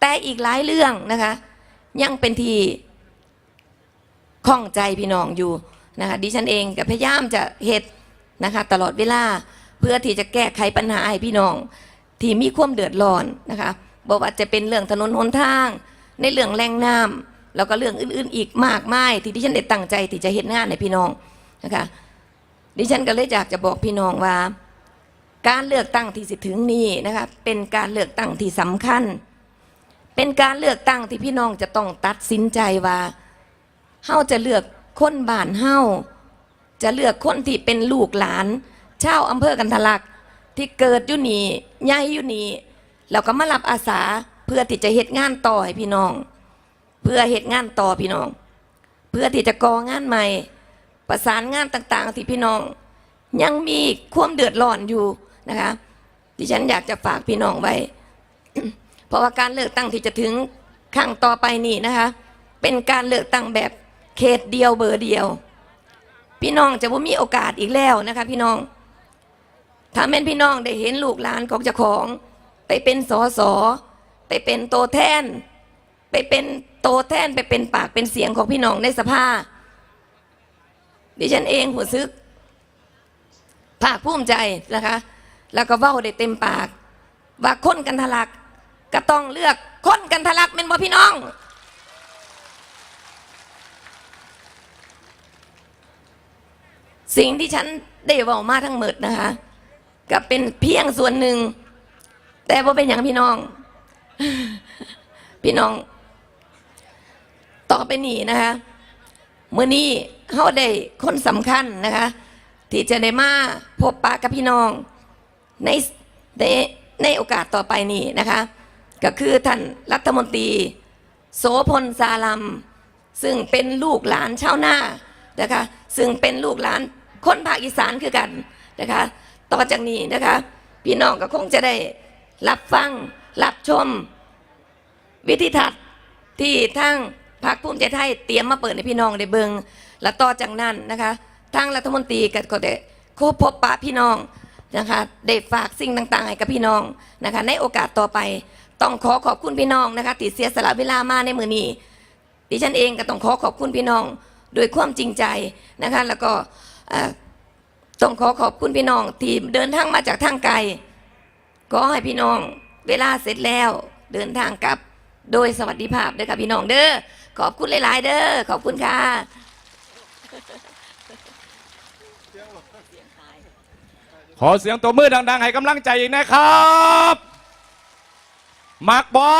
แต่อีกหลายเรื่องนะคะ ยังเป็นที่ข้องใจพี่น้องอยู่นะคะดิฉันเองกับพยายามจะเหตุนะคะตลอดเวลาเพื่อที่จะแก้ไขปัญหาให้พี่น้อง ที่มีความเดือดร้อนนะคะบอกว่าจะเป็นเรื่องถนนหนทาง ในเรื่องแรงน้ำแล้วก็เรื่องอื่นๆ อีกมากมายที่ดิฉันได้ตั้งใจที่จะเห็นงานให้พี่น้องนะคะดิฉันก็เลยอยากจะบอกพี่น้องว่า การเลือกตั้งที่สิถึงนี้นะคะเป็นการเลือกตั้งที่สำคัญ เป็นการเลือกตั้งที่พี่น้องจะต้องตัดสินใจว่าเฮาจะเลือกคนบ้านเฮาจะเลือกคนที่เป็นลูกหลานชาวอำเภอกันทลักที่เกิดอยู่นี่ใหญ่อยู่นี่แล้วก็มารับอาสาเพื่อที่จะเฮ็ดงานต่อให้พี่น้อง เพื่อเฮ็ดงานต่อพี่น้อง เพื่อที่จะก่องานใหม่ ประสานงานต่าง ๆ ที่พี่น้อง ยังมีความเดือดร้อนอยู่นะคะดิฉันอยากจะฝากพี่น้องไว้ เพราะว่าการเลือกตั้งที่จะถึงครั้งต่อไปนี่นะคะ เป็นการเลือกตั้งแบบเขตเดียวเบอร์เดียว พี่น้องจะบ่มีโอกาสอีกแล้วนะคะพี่น้อง ถ้าแม่นพี่น้องได้เห็นลูกหลานของเจ้าของ ไปเป็นสอสอไปเป็นโตแทน ไปเป็นโตแทนไปเป็นปากเป็นเสียงของพี่น้องในสภาดิฉันเองหัวซึกภาคภูมิใจนะคะ แล้วก็เว้าได้เต็มปาก ว่าคนกันทลัก ก็ต้องเลือกคนกันทะลักเป็นบ่พี่น้อง สิ่งที่ฉันได้เว้ามาทั้งหมดนะคะ ก็เป็นเพียงส่วนหนึ่ง แต่ว่าเป็นอย่างพี่น้อง พี่น้อง ต่อไปนี้นะคะเมื่อนี้เขาได้คนสำคัญนะคะ ที่จะได้มาพบปะกับพี่น้องในในในโอกาสต่อไปนี้นะคะ ก็คือท่านรัฐมนตรี โสพลสาลัม ซึ่งเป็นลูกหลานชาวนานะคะซึ่งเป็นลูกหลานคนภาคอีสานคือกันนะคะต่อจากนี้นะคะพี่น้องก็คงจะได้รับฟัง รับชม วิธีทัศน์ที่ทั้งพรรคภูมิใจไทยเตรียมมาเปิดให้พี่น้องได้เบิงและต่อจากนั้นนะคะทางรัฐมนตรีก็ได้คบพบปะพี่น้องนะคะได้ฝากสิ่งต่างๆให้กับพี่น้องนะคะในโอกาสต่อไป ต้องขอขอบคุณพี่น้องนะคะที่เสียสละเวลามาในมือนี้ดิฉันเองก็ต้องขอขอบคุณพี่น้องโดยความจริงใจนะคะแล้วก็ต้องขอขอบคุณพี่น้องที่เดินทางมาจากทางไกลก็ให้พี่น้องเวลาเสร็จแล้วเดินทางกลับโดยสวัสดิภาพเด้อค่ะพี่น้องเด้อขอบคุณหลาย ๆ เด้อขอบคุณค่ะขอเสียงตัวมือดัง ๆ ให้กำลังใจอีกนะครับ มักบอ